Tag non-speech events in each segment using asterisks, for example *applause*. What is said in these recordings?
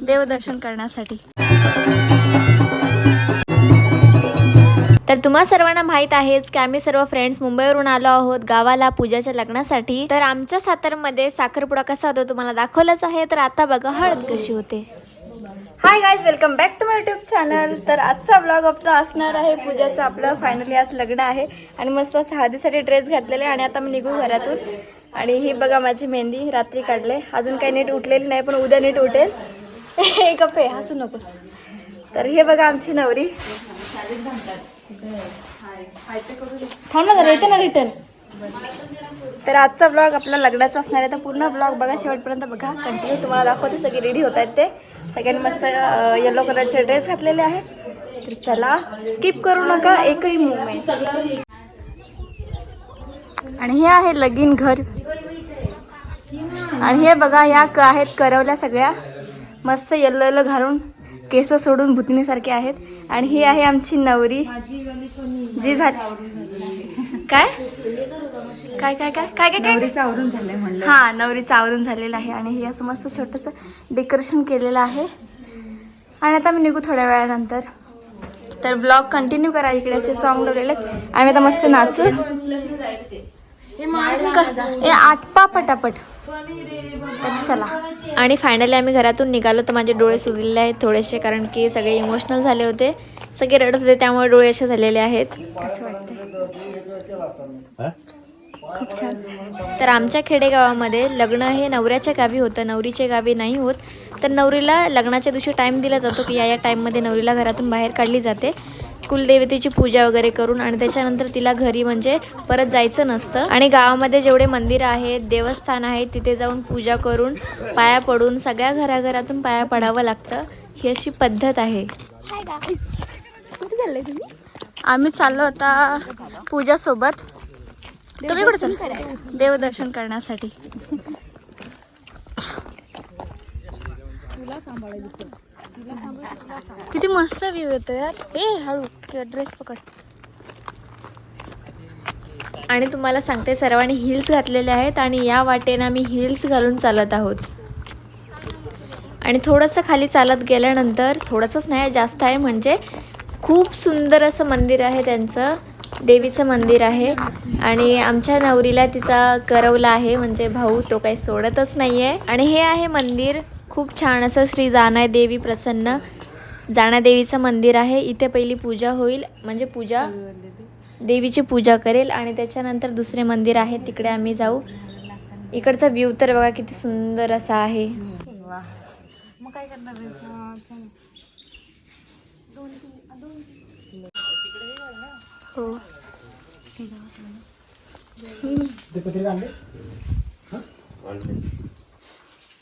देवदर्शन करण्यासाठी. तर तुम्हा सर्वांना माहीत आहेच की आम्ही सर्व फ्रेंड्स मुंबईवरून आलो आहोत गावाला पूजाच्या लग्नासाठी. तर आमच्या सातारमध्ये साखरपुडा कसा होतो तुम्हाला दाखवलाच आहे. तर आता बघा हळद कशी होते. Hi guys welcome back to my YouTube channel तर आजचा ब्लॉग आपला असणार आहे. पूजाचं आपलं फायनली आज लग्न आहे. आणि मस्त असं हळदीसाठी ड्रेस घातलेले आणि आता मी निघू घरातून. आणि ही बघा माझी मेहंदी रात्री काढले. अजून काही नीट उठलेली नाही पण उद्या नीट उठेल. *laughs* हे गप्पे हसू नकोस. तर हे बघा आमची नवरी. थांब ना जरा येते ना रिटर्न तर आजचा ब्लॉग आपला लग्नाचा असणार आहे. तर पूर्ण ब्लॉग बघा शेवटपर्यंत बघा. कंटिन्यू तुम्हाला दाखवते सगळे रेडी होत आहेत ते. सगळ्यांनी मस्त येलो कलरचे ड्रेस घातलेले आहेत. तर चला स्किप करू नका एकही मुवमेंट आणि हे आहे लगीन घर. आणि हे बघा ह्या क आहेत करवल्या सगळ्या. मस्त येल्लो येल्लो घालून केस सोडून भुतनीसारखे आहेत. आणि ही आहे आमची नवरी. जी झाली काय? काय काय काय काय काय काय? नवरीचं आवरून म्हणलं. हा नवरीचं आवरून झालेलं आहे. आणि हे असं मस्त छोटंसं डेकोरेशन केलेलं आहे. आणि आता मी निघू थोड्या वेळानंतर. तर ब्लॉग कंटिन्यू करा इकडे असे सॉन्ग लावलेले. आम्ही आता मस्त नाचू. क- ए आटपा पटापट. तर चला. आणि फायनली आम्ही घरातून निघालो तर माझे डोळे सुजलेले आहेत थोडेसे कारण की सगळे इमोशनल झाले होते. सगळे रडत होते त्यामुळे डोळे असे झालेले आहेत. कसं वाटतंय? खूप छान. तर आमच्या खेडेगावामध्ये लग्न हे नवऱ्याच्या गावी होतं नवरीच्या गावी नाही होत. तर नवरीला लग्नाच्या दिवशी टाईम दिला जातो की या या टाईममध्ये नवरीला घरातून बाहेर काढली जाते. कुलदेवतेची पूजा वगैरे करून आणि त्याच्यानंतर तिला घरी म्हणजे परत जायचं नसतं. आणि गावामध्ये जेवढे मंदिर आहेत देवस्थान आहेत तिथे जाऊन पूजा करून पाया पडून सगळ्या घराघरातून पाया पडावं लागतं. ही अशी पद्धत आहे. आम्ही चाललो होता पूजासोबत. तुम्ही कुठे देवदर्शन करण्यासाठी. *laughs* किती मस्त व्ह्यू येतो यार. ए हळू ड्रेस पकड. आणि तुम्हाला सांगते सर्वांनी हिल्स घातलेले आहेत आणि या वाटेनं आम्ही हिल्स घालून चालत आहोत. आणि थोडंसं खाली चालत गेल्यानंतर थोडंसंच नाही जास्त आहे. म्हणजे खूप सुंदर असं मंदिर आहे त्यांचं. देवीचं मंदिर आहे. आणि आमच्या नवरीला तिचा करवला आहे. म्हणजे भाऊ तो काही सोडतच नाही आहे आणि हे आहे मंदिर. खूप छान असं श्री जानाय देवी प्रसन्न जाना देवीचं मंदिर आहे. इथे पहिली पूजा होईल. म्हणजे पूजा देवीची पूजा करेल आणि त्याच्यानंतर दुसरे मंदिर आहे. तिकडे आम्ही जाऊ. इकडचा व्ह्यू तर बघा किती सुंदर असा आहे. हो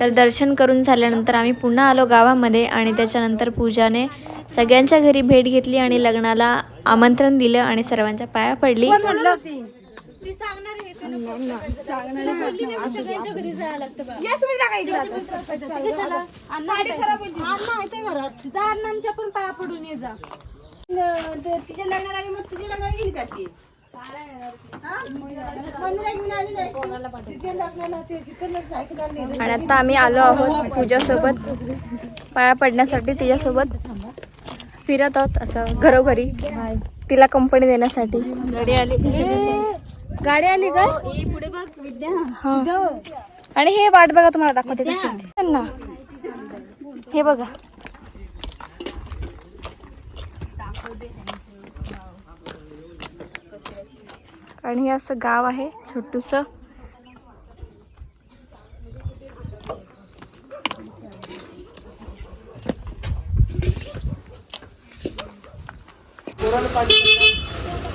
तर दर्शन करून झाल्यानंतर आम्ही पुन्हा आलो गावामध्ये आणि त्याच्यानंतर पूजाने सगळ्यांच्या घरी भेट घेतली आणि लग्नाला आमंत्रण दिलं आणि सर्वांच्या पाया पडली. पण पाया पडून ये जा. तिच्या लग्नाला मग तुझ्या लग्नाला गेली का ती? आणि आता आम्ही आलो आहोत पूजासोबत. पाया पडण्यासाठी तिच्यासोबत. फिरत आहोत असं घरोघरी. तिला कंपनी देण्यासाठी. गाडी आली गाडी आली का? पुढे बघ विद्या हा. आणि हे वाट बघा तुम्हाला दाखवते कशी हे बघा. आणि हे असं गाव आहे छोटूस.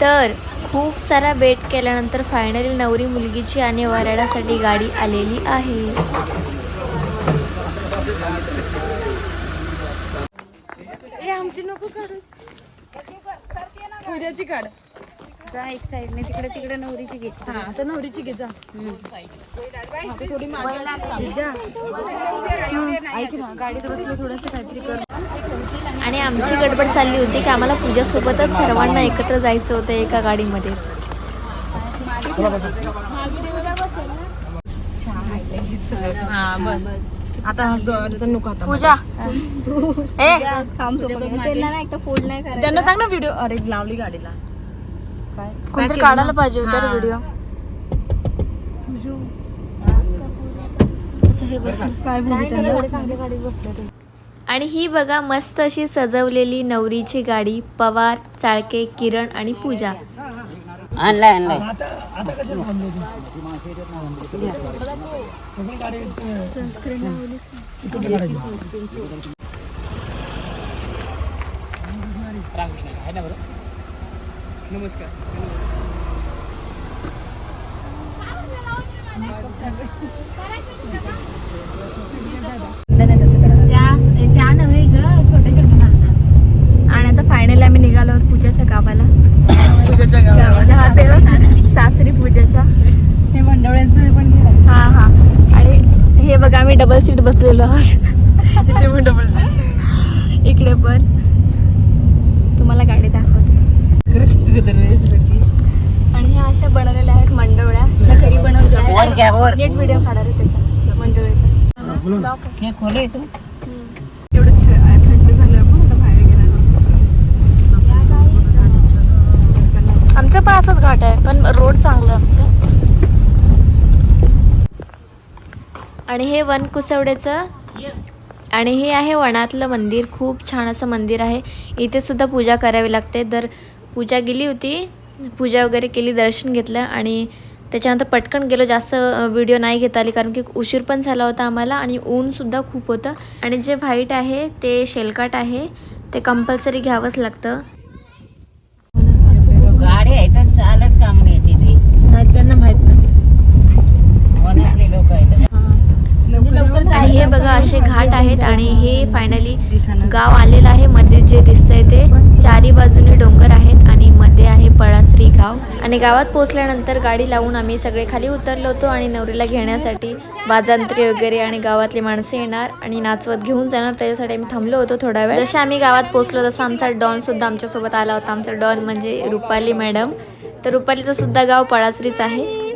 तर खूप सारा वेट केल्यानंतर फायनली नवरी मुलगीची आणि वराडासाठी गाडी आलेली आहे. ए आमची नको काढ. जा एक साईडने तिकडे तिकडे नवरीची घे. हा आता नवरीची घे जा. आता थोडी मागे ऐक ना गाडीत बसलं थोडस काहीतरी कर आणि आमची गडबड चालली होती की आम्हाला पूजासोबतच सर्वांना एकत्र जायचं होतं एका गाडीमध्येच. हा बस. आता हा जो अडचण नको आता पूजा. काम सोबत त्यांना ना एकदा फोल्ड नाही करायचं. त्यांना सांग ना व्हिडिओ अरे लावली गाडीला. कोणतरी काढायला पाहिजे होता हा. व्हिडिओ आणि ही बघा मस्त अशी सजवलेली नवरीची गाडी पवार चाळके किरण आणि पूजा. आणलाय आणलाय. त्या त्या नव्हे ग छोटे छोटे घालतात आणि आता फायनली आम्ही निघालो आहोत पूजाच्या गावाला. पूजाच्या गावाला. हा तेव्हा सासरी पूजाच्या. हे मंडवळ्यांचं पण हा हा. आणि हे बघा आम्ही डबल सीट बसलेलो आहोत. डबल सीट इकडे पण. तुम्हाला गाडी दाखवते. आणि ह्या अशा बनवलेल्या आहेत मंडवळ्या त्या घरी बनवल्या नीट व्हिडिओ काढा रे त्याचा तू एवढं थ- थंड झालं आपण आता बाहेर गेला. आमच्या पण असंच घाट आहे पण रोड चांगलं आमचं. आणि हे वन कुसवड्याचं आणि हे आहे वनातलं मंदिर खूप छान असं मंदिर आहे. इथे सुद्धा पूजा करावी लागते तर पूजा गेली होती. पूजा वगैरे केली दर्शन घेतलं आणि त्याच्यानंतर पटकन गेलो. जास्त व्हिडिओ नाही घेता आली कारण की उशीर पण झाला होता आम्हाला आणि ऊनसुद्धा खूप होतं. आणि जे व्हाईट आहे ते शेलकाट आहे. ते कंपल्सरी घ्यावंच लागतं. गाडी आहे तर चालत काम नाही येते ते नाही त्यांना माहीत नसते वनातले लोक आहेत आणि हे बघा असे घाट आहेत आणि हे फायनली गाव आलेलं आहे. मध्ये जे दिसतंय ते चारी बाजूने डोंगर आहेत आणि मध्ये आहे पळासरी गाव. आणि गावात पोहोचल्यानंतर गाडी लावून आम्ही सगळे खाली उतरलो होतो आणि नवरीला घेण्यासाठी बाजांत्री वगैरे आणि गावातली माणसं येणार आणि नाचवत घेऊन जाणार. त्याच्यासाठी आम्ही थांबलो होतो थोडा वेळ. जसे आम्ही गावात पोहोचलो तसं आमचा डॉन सुद्धा आमच्यासोबत आला होता. आमचा डॉन म्हणजे रुपाली मॅडम. तर रुपालीचं सुद्धा गाव पळासरीच आहे.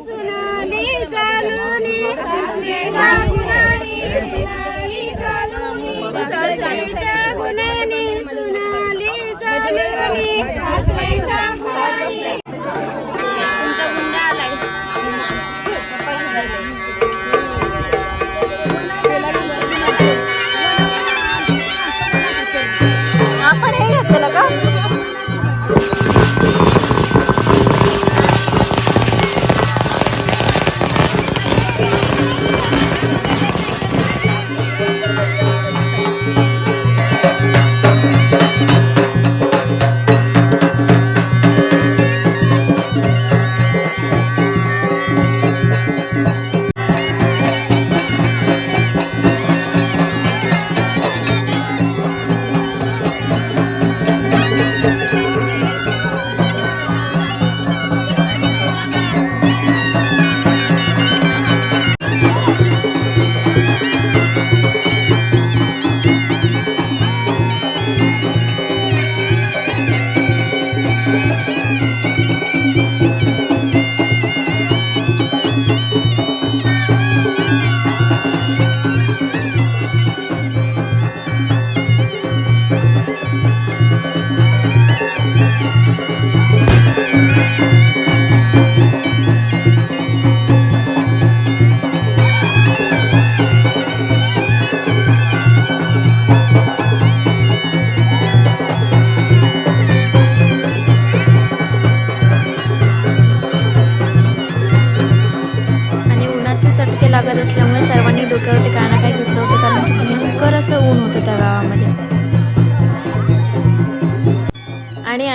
Mami!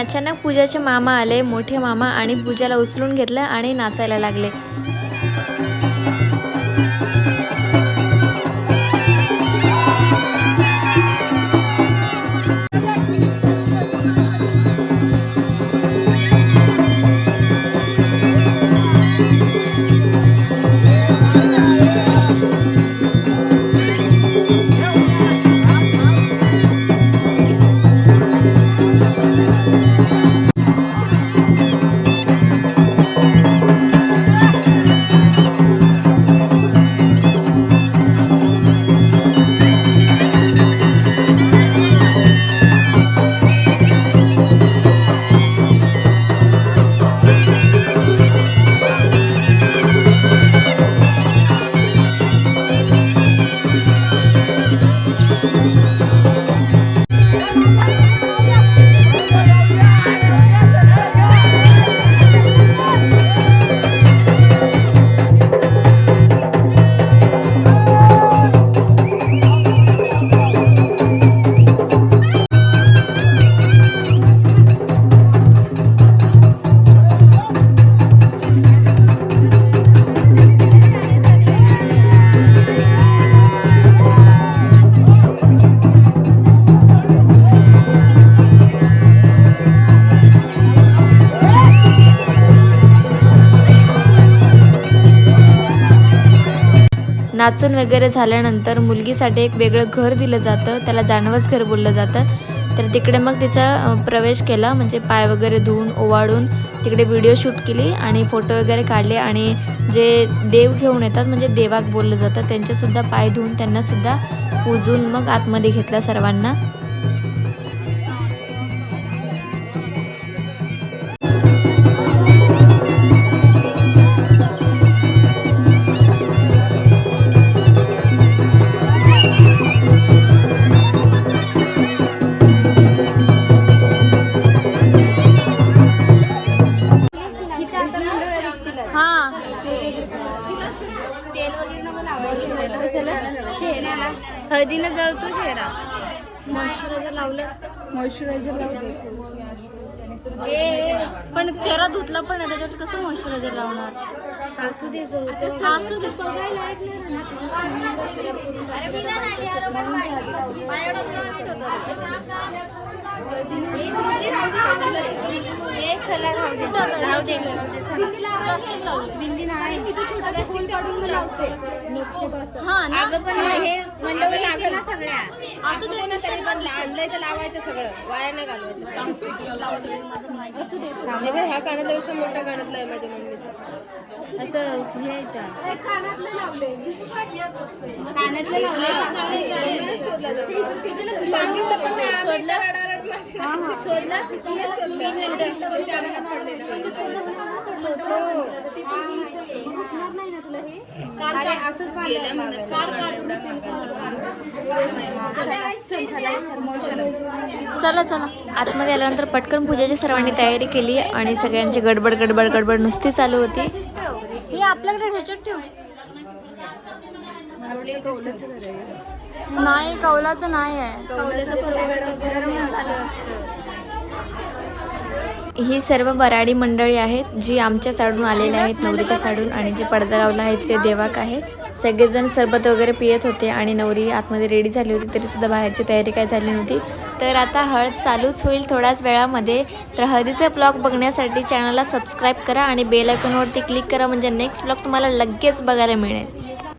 अचानक पूजाचे मामा आले मोठे मामा आणि पूजाला उचलून घेतलं आणि नाचायला लागले. वाचून वगैरे झाल्यानंतर मुलगीसाठी एक वेगळं घर दिलं जातं. त्याला जानवस घर बोललं जातं. तर तिकडे मग तिचा प्रवेश केला. म्हणजे पाय वगैरे धुवून ओवाळून तिकडे व्हिडिओ शूट केली आणि फोटो वगैरे काढले आणि जे देव घेऊन येतात म्हणजे देवाक बोललं जातं त्यांचेसुद्धा पाय धुवून त्यांनासुद्धा पूजून मग आतमध्ये घेतला सर्वांना. लावायचं चेहऱ्याला हळदीनं जळतो चेहरा. मॉइश्चरायझर लावलं मॉइश्चरायझर पण चेहरा धुतला पण आहे त्याच्यात कसं मॉइश्चरायझर लावणार? असू दे जो होतं असू दे बघायला लायक नाही राहणार तुझं skin वगैरे पूर्ण हे चला राहू दे राहू दे बिंदी नाही प्लास्टिक काढून लावते अगं पण हे मंडप लागलं ना सगळ्या असं तरी पण आणलंय तर लावायचं सगळं वाया नाही घालवायचं हे ह्या कानातल्यापेक्षा मोठा कानातला आहे माझ्या मम्मीचा असं हे आहे का? कानातलं लावलंय कानातलं लावलंय शोधला सांगितलं पण नाही शोधलं शोधला. शोधलं. मी पडलेलं हो. चला चला. आतमध्ये आल्यानंतर पटकन पूजेची सर्वांनी तयारी केली आणि सगळ्यांची गडबड गडबड गडबड नुसती चालू होती. हे आपल्याकडे ह्याच्यात ठेव. नाही कौलाचं नाही आहे. ही सर्व वराडी मंडळी आहेत जी आमच्या साडून आलेले आहेत नवरीच्या साडून आणि जे पडदा लावला आहे ते देवाक आहे. सगळेजण सरबत वगैरे पियत होते आणि नवरी आतमध्ये रेडी झाली होती तरी सुद्धा बाहेरची तयारी काय झाली नव्हती. तर आता हळद चालूच होईल थोड्याच वेळामध्ये. तर हळदीचे ब्लॉग बघण्यासाठी चॅनलला सबस्क्राईब करा आणि बेल आयकॉनवरती क्लिक करा म्हणजे नेक्स्ट ब्लॉग तुम्हाला लगेच बघायला मिळेल.